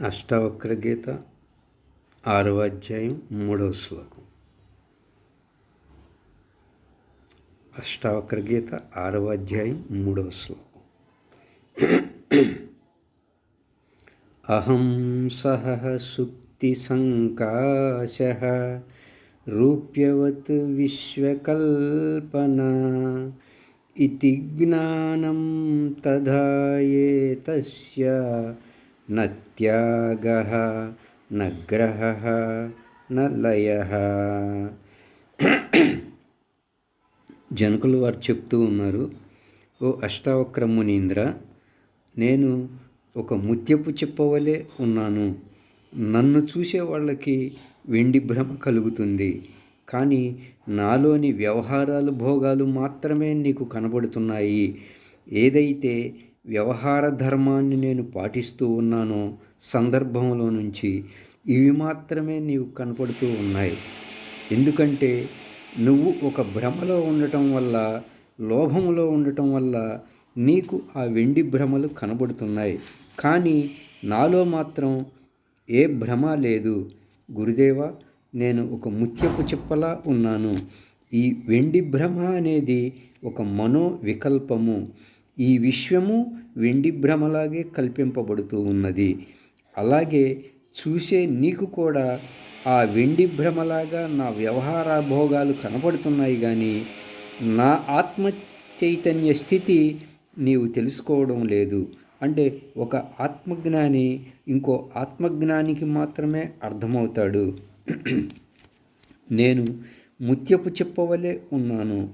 అష్టావక్ర గీత ఆరవ అధ్యాయం మూడవ శ్లోకం. అష్టావక్ర గీత ఆరవ అధ్యాయం మూడవ శ్లోకం. అహం సహ సుక్తి సంకాశ రూప్యవత్ విశ్వకల్పన ఇది జ్ఞానం తధాయే తస్య न त्यागः न ग्रहः न లయః జనకులు వారు చెప్తూ ఉన్నారు ఓ అష్టావక్ర మునీంద్ర నేను ఒక ముత్యపు చెప్పవలే ఉన్నాను నన్ను చూసే వాళ్ళకి వెండి భ్రమ కలుగుతుంది కానీ నాలోని వ్యవహారాలు భోగాలు మాత్రమే నీకు కనబడుతున్నాయి ఏదైతే వ్యవహార ధర్మాన్ని నేను పాటిస్తూ ఉన్నానో సందర్భంలో నుంచి ఇవి మాత్రమే నీవు కనపడుతూ ఉన్నాయి. ఎందుకంటే నువ్వు ఒక భ్రమలో ఉండటం వల్ల లోభంలో ఉండటం వల్ల నీకు ఆ వెండి భ్రమలు కనబడుతున్నాయి. కానీ నాలో మాత్రం ఏ భ్రమ లేదు. గురుదేవ నేను ఒక ముత్యపు చెప్పలా ఉన్నాను. ఈ వెండి భ్రమ అనేది ఒక మనో వికల్పము ఈ విశ్వము వెండి భ్రమలాగే కల్పింపబడుతూ ఉన్నది. అలాగే చూసే నీకు కూడా ఆ వెండి భ్రమలాగా నా వ్యవహార భోగాలు కనపడుతున్నాయి కానీ నా ఆత్మ చైతన్య స్థితి నీవు తెలుసుకోవడం లేదు. అంటే ఒక ఆత్మజ్ఞాని ఇంకో ఆత్మజ్ఞానికి మాత్రమే అర్థమవుతాడు. నేను ముత్యపు చెప్పవలే ఉన్నాను.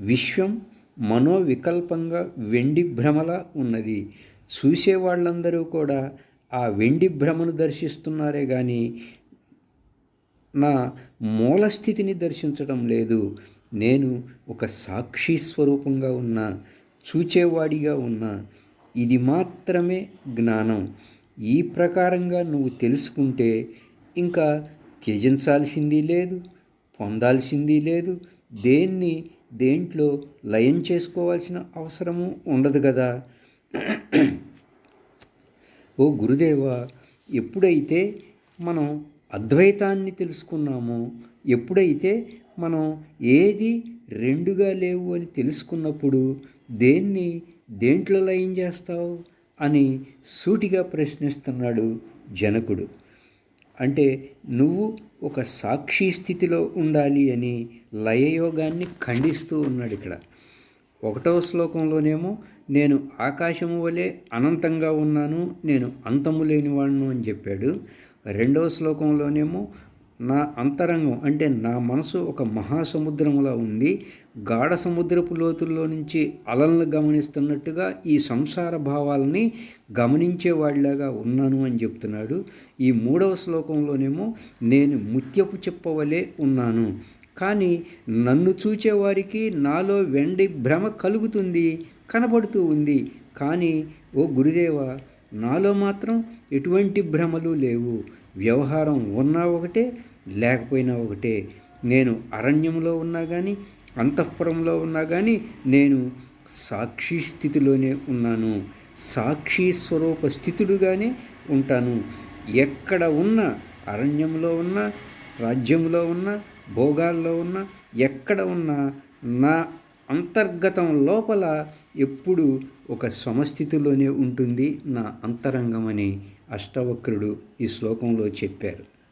విశ్వం మనోవికల్పంగా వెండి భ్రమలా ఉన్నది. చూసేవాళ్ళందరూ కూడా ఆ వెండి భ్రమను దర్శిస్తున్నారే కానీ నా మూలస్థితిని దర్శించడం లేదు. నేను ఒక సాక్షి స్వరూపంగా ఉన్నా చూచేవాడిగా ఉన్నా ఇది మాత్రమే జ్ఞానం. ఈ ప్రకారంగా నువ్వు తెలుసుకుంటే ఇంకా త్యజించాల్సింది లేదు పొందాల్సింది లేదు. దేన్ని దేంట్లో లయం చేసుకోవాల్సిన అవసరము ఉండదు కదా? ఓ గురుదేవ ఎప్పుడైతే మనం అద్వైతాన్ని తెలుసుకున్నామో ఎప్పుడైతే మనం ఏది రెండుగా లేవు అని తెలుసుకున్నప్పుడు దేన్ని దేంట్లో లయం చేస్తావు అని సూటిగా ప్రశ్నిస్తున్నాడు జనకుడు. అంటే నువ్వు ఒక సాక్షి స్థితిలో ఉండాలి అని లయయోగాన్ని ఖండిస్తూ ఉన్నాడు ఇక్కడ. ఒకటవ శ్లోకంలోనేమో నేను ఆకాశము వలె అనంతంగా ఉన్నాను నేను అంతము లేనివాడును అని చెప్పాడు. రెండవ శ్లోకంలోనేమో నా అంతరంగం అంటే నా మనసు ఒక మహాసముద్రములా ఉంది. గాఢ సముద్రపు లోతుల్లో నుంచి అలలను గమనిస్తున్నట్టుగా ఈ సంసార భావాలని గమనించేవాడిలాగా ఉన్నాను అని చెప్తున్నాడు. ఈ మూడవ శ్లోకంలోనేమో నేను ముత్యపు చెప్పవలే ఉన్నాను. కానీ నన్ను చూచేవారికి నాలో వెండి భ్రమ కలుగుతుంది కనబడుతూ ఉంది. కానీ ఓ గురుదేవ నాలో మాత్రం ఎటువంటి భ్రమలు లేవు. వ్యవహారం ఉన్నా ఒకటే లేకపోయినా ఒకటే. నేను అరణ్యంలో ఉన్నా కానీ అంతఃపురంలో ఉన్నా కానీ నేను సాక్షి స్థితిలోనే ఉన్నాను. సాక్షి స్వరూప స్థితుడుగానే ఉంటాను. ఎక్కడ ఉన్న అరణ్యంలో ఉన్నా రాజ్యంలో ఉన్న భోగాల్లో ఉన్నా ఎక్కడ ఉన్నా నా అంతర్గతం లోపల ఎప్పుడు ఒక సమస్థితిలోనే ఉంటుంది నా అంతరంగమని. అష్టవక్రుడు ఈ శ్లోకంలో చెప్పారు.